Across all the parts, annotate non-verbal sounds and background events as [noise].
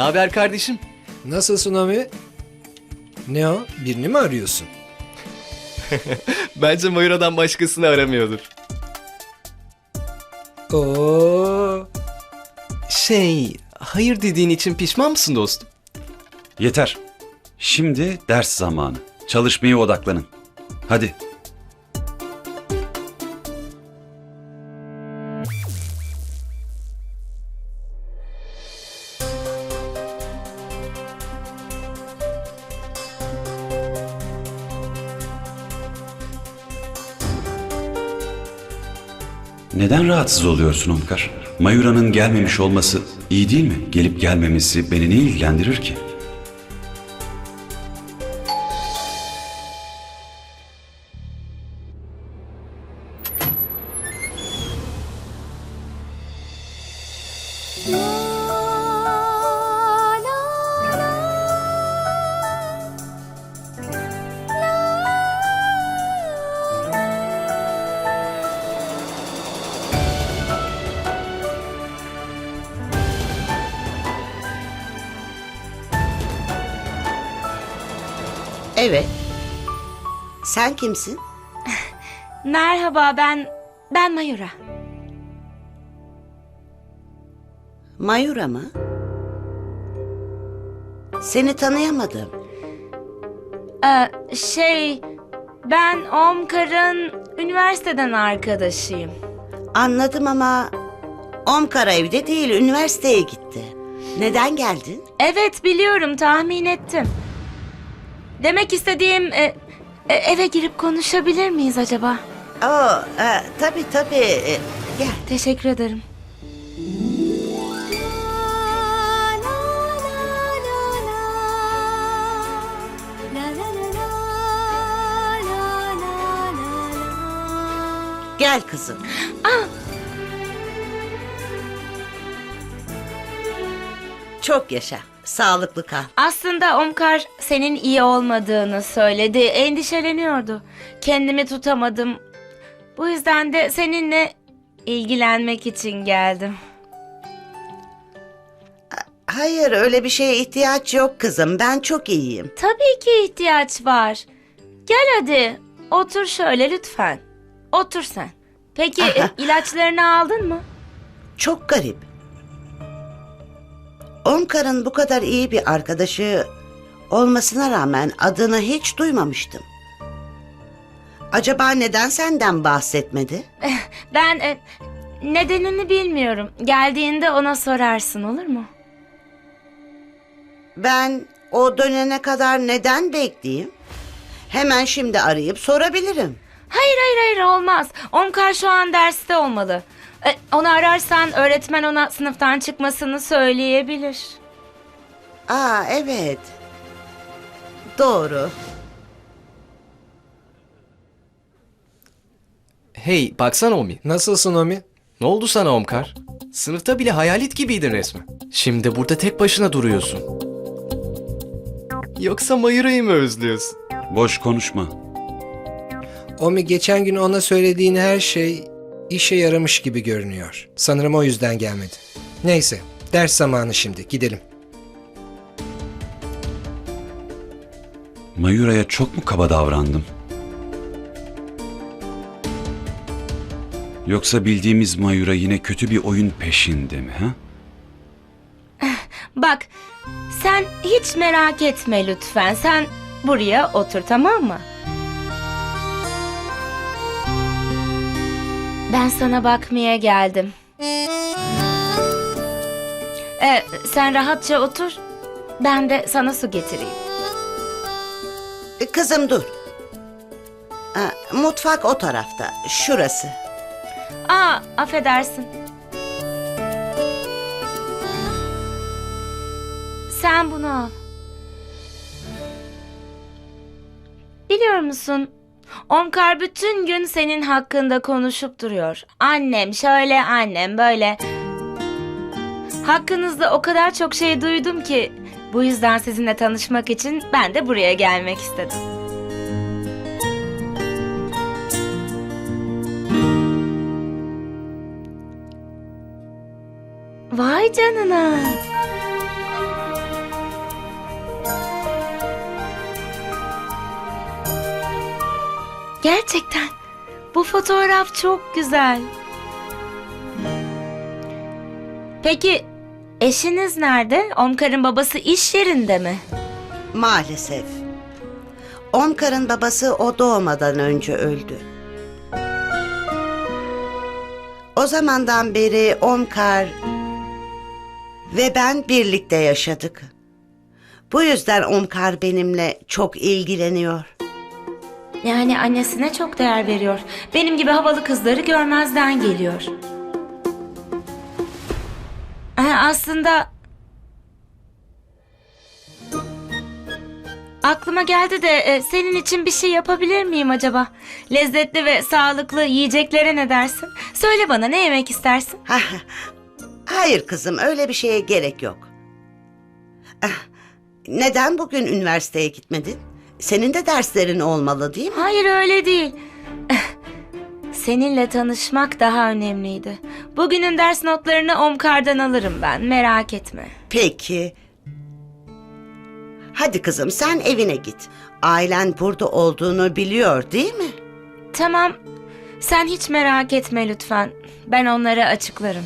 Ne haber kardeşim? Nasılsın Omi? Ne o? Birini mi arıyorsun? [laughs] Bence Mayura'dan başkasını aramıyordur. Oo, Şey, hayır dediğin için pişman mısın dostum? Yeter. Şimdi ders zamanı. Çalışmaya odaklanın. Hadi. Neden rahatsız oluyorsun Omkar? Mayura'nın gelmemiş olması iyi değil mi? Gelip gelmemesi beni ne ilgilendirir ki? Evet. Sen kimsin? [laughs] Merhaba ben ben Mayura. Mayura mı? Seni tanıyamadım. Ee, şey ben Omkar'ın üniversiteden arkadaşıyım. Anladım ama Omkar evde değil, üniversiteye gitti. Neden geldin? Evet biliyorum tahmin ettim. Demek istediğim e, e, eve girip konuşabilir miyiz acaba? Oo, e, tabii tabii. E, gel. Teşekkür ederim. Gel kızım. Çok yaşa. Sağlıklı kal. Aslında Omkar senin iyi olmadığını söyledi. Endişeleniyordu. Kendimi tutamadım. Bu yüzden de seninle ilgilenmek için geldim. Hayır öyle bir şeye ihtiyaç yok kızım. Ben çok iyiyim. Tabii ki ihtiyaç var. Gel hadi. Otur şöyle lütfen. Otur sen. Peki [laughs] ilaçlarını aldın mı? Çok garip. Omkar'ın bu kadar iyi bir arkadaşı olmasına rağmen adını hiç duymamıştım. Acaba neden senden bahsetmedi? Ben e, nedenini bilmiyorum. Geldiğinde ona sorarsın olur mu? Ben o dönene kadar neden bekleyeyim? Hemen şimdi arayıp sorabilirim. Hayır hayır hayır olmaz. Omkar şu an derste olmalı. E, onu ararsan öğretmen ona sınıftan çıkmasını söyleyebilir. Aa evet. Doğru. Hey, baksana Omi. nasılsın Omi? Ne oldu sana Omkar? Sınıfta bile hayalet gibiydin resmen. Şimdi burada tek başına duruyorsun. Yoksa Mayura'yı mı özlüyorsun? Boş konuşma. Omi geçen gün ona söylediğin her şey işe yaramış gibi görünüyor. Sanırım o yüzden gelmedi. Neyse, ders zamanı şimdi. Gidelim. Mayura'ya çok mu kaba davrandım? Yoksa bildiğimiz Mayura yine kötü bir oyun peşinde mi ha? [laughs] Bak sen hiç merak etme lütfen. Sen buraya otur tamam mı? Ben sana bakmaya geldim. Ee, sen rahatça otur. Ben de sana su getireyim. E, Kızım dur. Ha, mutfak o tarafta. Şurası. Aa, affedersin. Sen bunu al. Biliyor musun? Omkar bütün gün senin hakkında konuşup duruyor. Annem şöyle, annem böyle. Hakkınızda o kadar çok şey duydum ki bu yüzden sizinle tanışmak için ben de buraya gelmek istedim. Vay canına. Gerçekten. Bu fotoğraf çok güzel. Peki eşiniz nerede? Omkar'ın babası iş yerinde mi? Maalesef. Omkar'ın babası o doğmadan önce öldü. O zamandan beri Omkar ve ben birlikte yaşadık. Bu yüzden Omkar benimle çok ilgileniyor. Yani annesine çok değer veriyor. Benim gibi havalı kızları görmezden geliyor. Ee, aslında... Aklıma geldi de e, senin için bir şey yapabilir miyim acaba? Lezzetli ve sağlıklı yiyeceklere ne dersin? Söyle bana ne yemek istersin? Hayır kızım öyle bir şeye gerek yok. Ah, Neden bugün üniversiteye gitmedin? Senin de derslerin olmalı değil mi? Hayır öyle değil. Seninle tanışmak daha önemliydi. Bugünün ders notlarını Omkar'dan alırım ben merak etme. Peki. Hadi kızım sen evine git. Ailen burada olduğunu biliyor değil mi? Tamam. Sen hiç merak etme lütfen. Ben onlara açıklarım.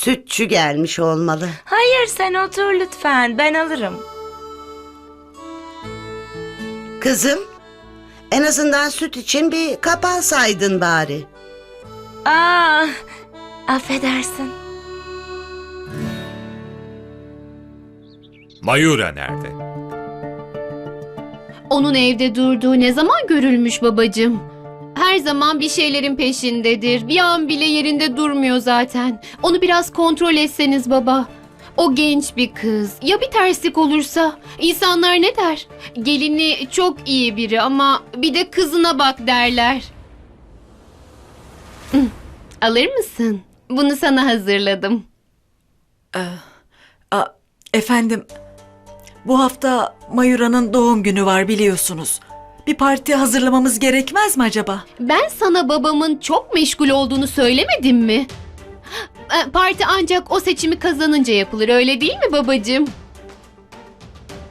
Sütçü gelmiş olmalı. Hayır sen otur lütfen. Ben alırım. Kızım, en azından süt için bir kap alsaydın bari. Aa, affedersin. Mayura nerede? Onun evde durduğu ne zaman görülmüş babacığım? Her zaman bir şeylerin peşindedir. Bir an bile yerinde durmuyor zaten. Onu biraz kontrol etseniz baba. O genç bir kız. Ya bir terslik olursa? İnsanlar ne der? Gelini çok iyi biri ama bir de kızına bak derler. Hı, Alır mısın? Bunu sana hazırladım. A, efendim, bu hafta Mayura'nın doğum günü var biliyorsunuz. Bir parti hazırlamamız gerekmez mi acaba? Ben sana babamın çok meşgul olduğunu söylemedim mi? E, Parti ancak o seçimi kazanınca yapılır öyle değil mi babacığım?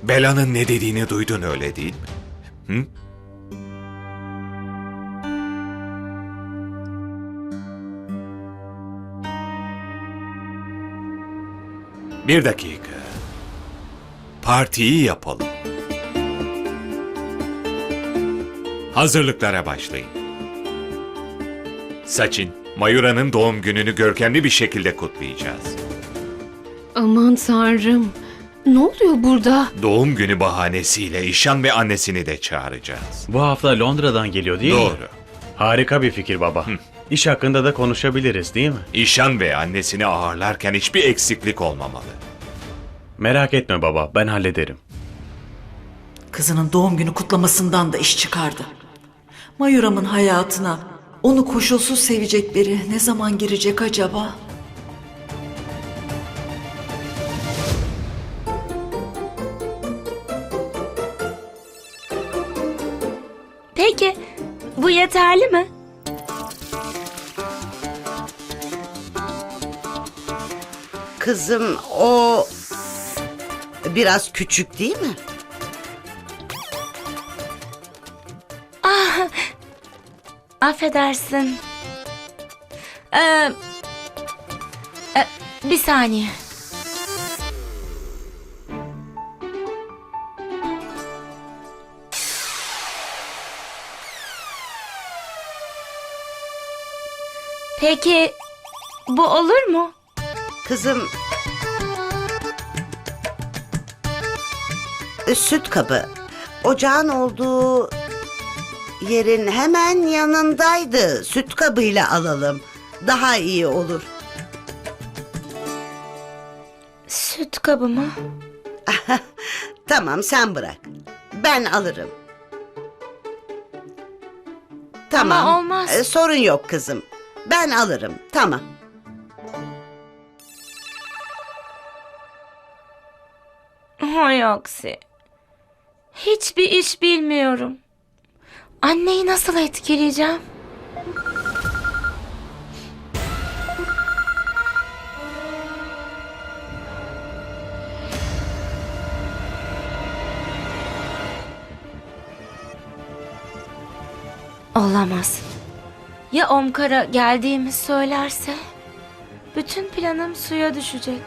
Bela'nın ne dediğini duydun öyle değil mi? Hı? Bir dakika. Partiyi yapalım. Hazırlıklara başlayın. Saçin, Mayura'nın doğum gününü görkemli bir şekilde kutlayacağız. Aman tanrım. Ne oluyor burada? Doğum günü bahanesiyle İşan ve annesini de çağıracağız. Bu hafta Londra'dan geliyor değil mi? Doğru. Harika bir fikir baba. İş hakkında da konuşabiliriz değil mi? İşan ve annesini ağırlarken hiçbir eksiklik olmamalı. Merak etme baba, ben hallederim. Kızının doğum günü kutlamasından da iş çıkardı. Mayura'mın hayatına onu koşulsuz sevecek biri ne zaman girecek acaba? Peki bu yeterli mi? Kızım o biraz küçük değil mi? Affedersin. Ee, e, bir saniye. Peki bu olur mu? Kızım e, süt kabı ocağın olduğu yerin hemen yanındaydı. Süt kabıyla alalım. Daha iyi olur. Süt kabı mı? [laughs] Tamam sen bırak. Ben alırım. Tamam. Ama olmaz. e, sorun yok kızım. Ben alırım. Tamam. Hay aksi. Hiçbir iş bilmiyorum. Anneyi nasıl etkileyeceğim? Olamaz. Ya Omkar'a geldiğimi söylerse? Bütün planım suya düşecek.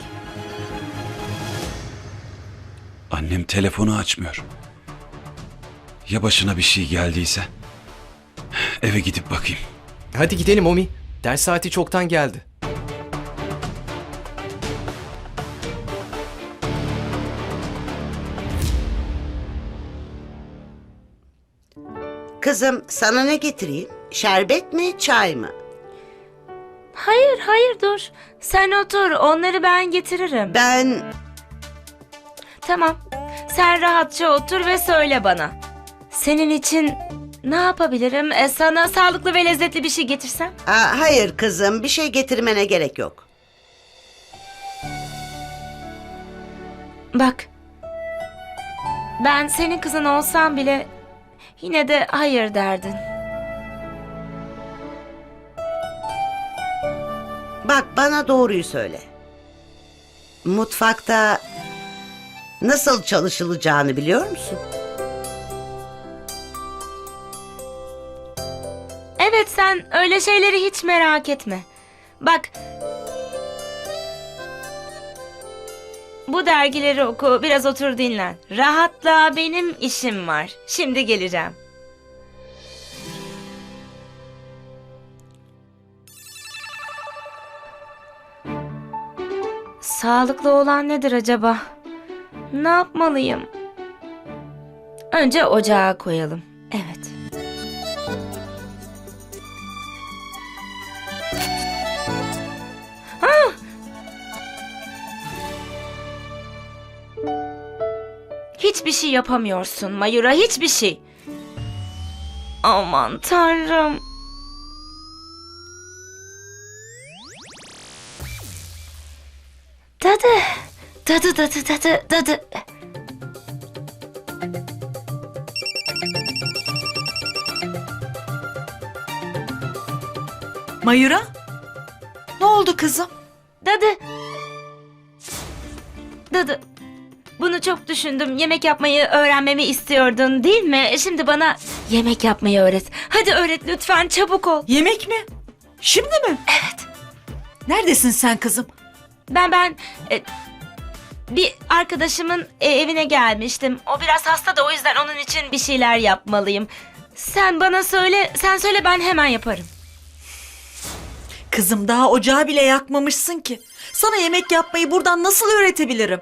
Annem telefonu açmıyor. Ya başına bir şey geldiyse? Eve gidip bakayım. Hadi gidelim Omi. Ders saati çoktan geldi. Kızım sana ne getireyim? Şerbet mi, çay mı? Hayır, hayır dur. Sen otur, onları ben getiririm. Ben Tamam. Sen rahatça otur ve söyle bana. Senin için ne yapabilirim? E, sana sağlıklı ve lezzetli bir şey getirsem? Aa, hayır kızım bir şey getirmene gerek yok. Bak. Ben senin kızın olsam bile yine de hayır derdin. Bak bana doğruyu söyle. Mutfakta nasıl çalışılacağını biliyor musun? Sen öyle şeyleri hiç merak etme. Bak. Bu dergileri oku, biraz otur dinlen. Rahatla benim işim var. Şimdi geleceğim. Sağlıklı olan nedir acaba? Ne yapmalıyım? Önce ocağa koyalım. Evet. Hiçbir şey yapamıyorsun Mayura, hiçbir şey. Aman tanrım. Dadı, dadı dadı dadı dadı. Mayura? Ne oldu kızım? Dadı. Dadı. Bunu çok düşündüm. Yemek yapmayı öğrenmemi istiyordun değil mi? Şimdi bana yemek yapmayı öğret. Hadi öğret lütfen çabuk ol. Yemek mi? Şimdi mi? Evet. Neredesin sen kızım? Ben ben e, bir arkadaşımın e, evine gelmiştim. O biraz hasta da o yüzden onun için bir şeyler yapmalıyım. Sen bana söyle, sen söyle ben hemen yaparım. Kızım daha ocağı bile yakmamışsın ki. Sana yemek yapmayı buradan nasıl öğretebilirim?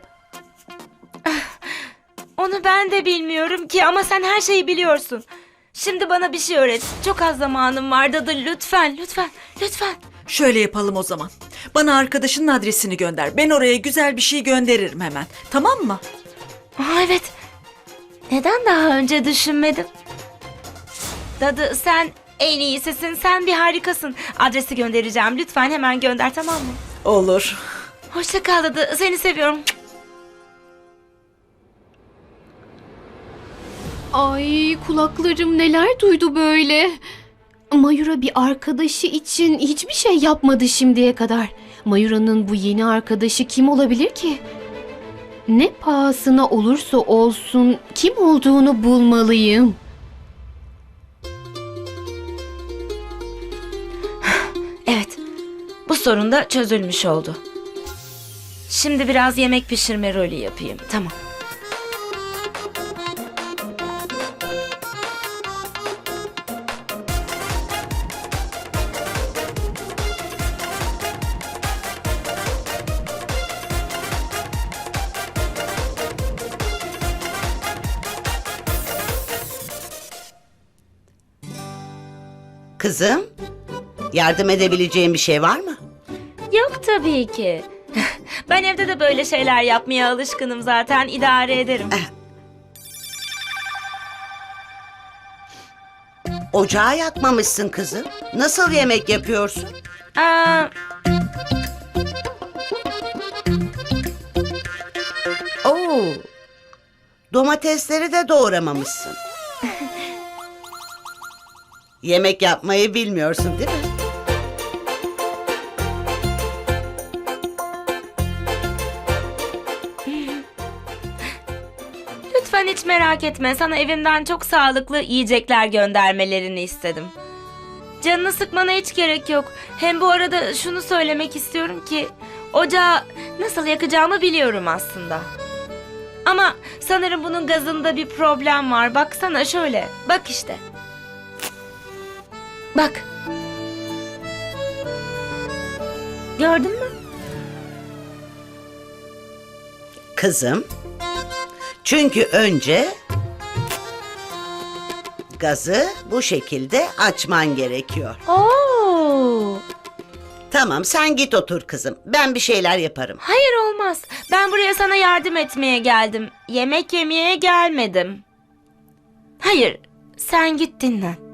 Onu ben de bilmiyorum ki ama sen her şeyi biliyorsun. Şimdi bana bir şey öğret. Çok az zamanım var dadı lütfen, lütfen, lütfen. Şöyle yapalım o zaman. Bana arkadaşının adresini gönder. Ben oraya güzel bir şey gönderirim hemen. Tamam mı? Aa, evet. Neden daha önce düşünmedim? Dadı sen en iyisisin. Sen bir harikasın. Adresi göndereceğim. Lütfen hemen gönder tamam mı? Olur. Hoşça kal Dadı. Seni seviyorum. Ay kulaklarım neler duydu böyle. Mayura bir arkadaşı için hiçbir şey yapmadı şimdiye kadar. Mayura'nın bu yeni arkadaşı kim olabilir ki? Ne pahasına olursa olsun kim olduğunu bulmalıyım. [sighs] Evet. Bu sorun da çözülmüş oldu. Şimdi biraz yemek pişirme rolü yapayım. Tamam. Kızım, yardım edebileceğim bir şey var mı? Yok tabii ki. [laughs] Ben evde de böyle şeyler yapmaya alışkınım zaten. idare ederim. Ocağı yakmamışsın kızım. Nasıl yemek yapıyorsun? Aa, Oo. Domatesleri de doğramamışsın. [laughs] Yemek yapmayı bilmiyorsun değil mi? Lütfen hiç merak etme. Sana evimden çok sağlıklı yiyecekler göndermelerini istedim. Canını sıkmana hiç gerek yok. Hem bu arada şunu söylemek istiyorum ki ocağı nasıl yakacağımı biliyorum aslında. Ama sanırım bunun gazında bir problem var. Baksana şöyle. Bak işte. Bak. Gördün mü? Kızım. Çünkü önce gazı bu şekilde açman gerekiyor. Oo. Tamam sen git otur kızım. Ben bir şeyler yaparım. Hayır olmaz. Ben buraya sana yardım etmeye geldim. Yemek yemeye gelmedim. Hayır, sen git dinlen.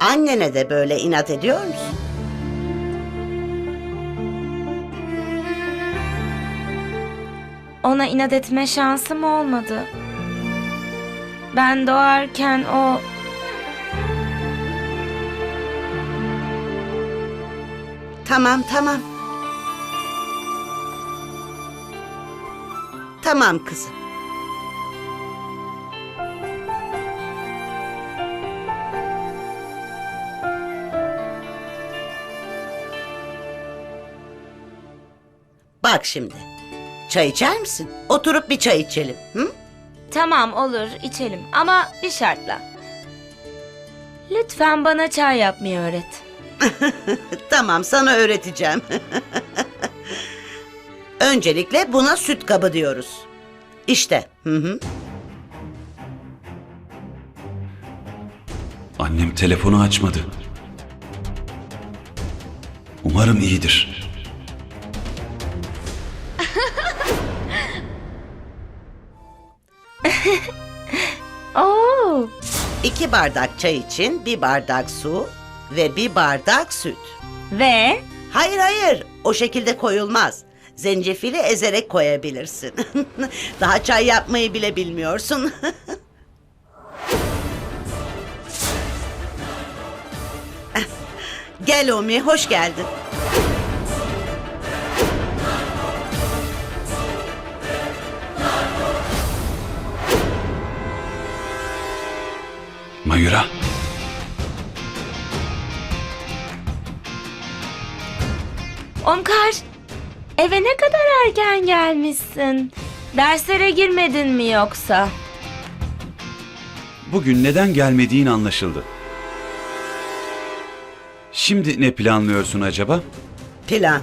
Annene de böyle inat ediyor musun? Ona inat etme şansım olmadı. Ben doğarken o Tamam tamam. Tamam kızım. Bak şimdi. Çay içer misin? Oturup bir çay içelim. Hı? tamam olur içelim ama bir şartla. Lütfen bana çay yapmayı öğret. [laughs] Tamam sana öğreteceğim. [laughs] Öncelikle buna süt kabı diyoruz. İşte. Hı hı. Annem telefonu açmadı. Umarım iyidir. 2 bardak çay için bir bardak su ve bir bardak süt. Ve? Hayır hayır o şekilde koyulmaz. Zencefili ezerek koyabilirsin. [laughs] Daha çay yapmayı bile bilmiyorsun. [laughs] Gel Omi, hoş geldin. Mayura, Omkar, eve ne kadar erken gelmişsin. Derslere girmedin mi yoksa? bugün neden gelmediğin anlaşıldı. Şimdi ne planlıyorsun acaba? Plan.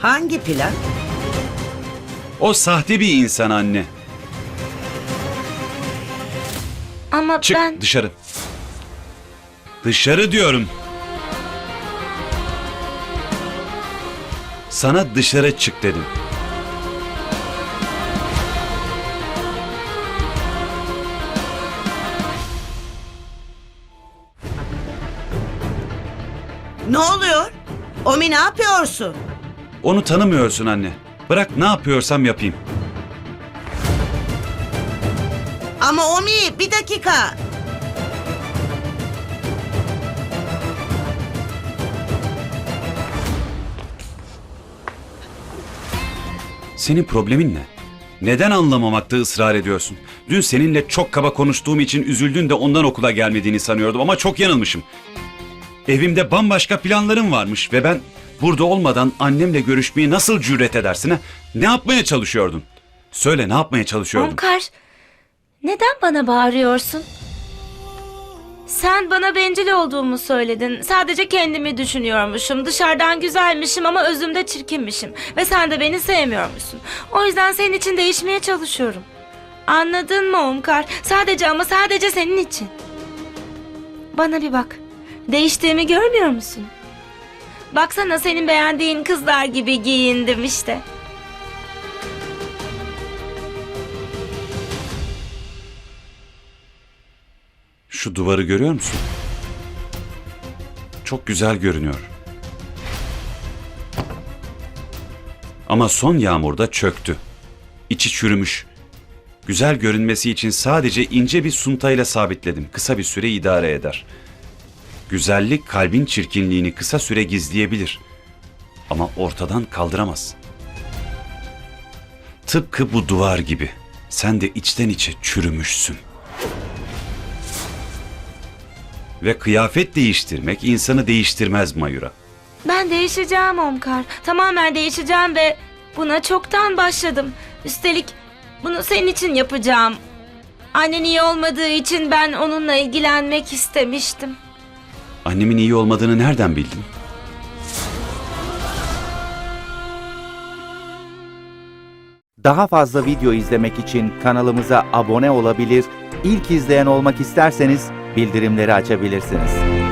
Hangi plan? O sahte bir insan anne. Ama Çık ben... dışarı. Dışarı diyorum. Sana dışarı çık dedim. Ne oluyor? Omi ne yapıyorsun? Onu tanımıyorsun anne. Bırak ne yapıyorsam yapayım. Ama Omi bir dakika. Senin problemin ne? Neden anlamamakta ısrar ediyorsun? Dün seninle çok kaba konuştuğum için üzüldün de ondan okula gelmediğini sanıyordum ama çok yanılmışım. Evimde bambaşka planlarım varmış ve ben burada olmadan annemle görüşmeye nasıl cüret edersin ha? Ne yapmaya çalışıyordun? Söyle ne yapmaya çalışıyordun? Omkar, neden bana bağırıyorsun? Sen bana bencil olduğumu söyledin. Sadece kendimi düşünüyormuşum. Dışarıdan güzelmişim ama özümde çirkinmişim. Ve sen de beni sevmiyormuşsun. O yüzden senin için değişmeye çalışıyorum. Anladın mı Omkar? Sadece ama sadece senin için. Bana bir bak. Değiştiğimi görmüyor musun? Baksana senin beğendiğin kızlar gibi giyindim işte. Şu duvarı görüyor musun? Çok güzel görünüyor. Ama son yağmurda çöktü. İçi çürümüş. Güzel görünmesi için sadece ince bir suntayla sabitledim. Kısa bir süre idare eder. Güzellik kalbin çirkinliğini kısa süre gizleyebilir. Ama ortadan kaldıramaz. Tıpkı bu duvar gibi. Sen de içten içe çürümüşsün. Ve kıyafet değiştirmek insanı değiştirmez Mayura. Ben değişeceğim Omkar. Tamamen değişeceğim ve buna çoktan başladım. Üstelik bunu senin için yapacağım. Annen iyi olmadığı için ben onunla ilgilenmek istemiştim. Annemin iyi olmadığını nereden bildin? Daha fazla video izlemek için kanalımıza abone olabilir, ilk izleyen olmak isterseniz bildirimleri açabilirsiniz.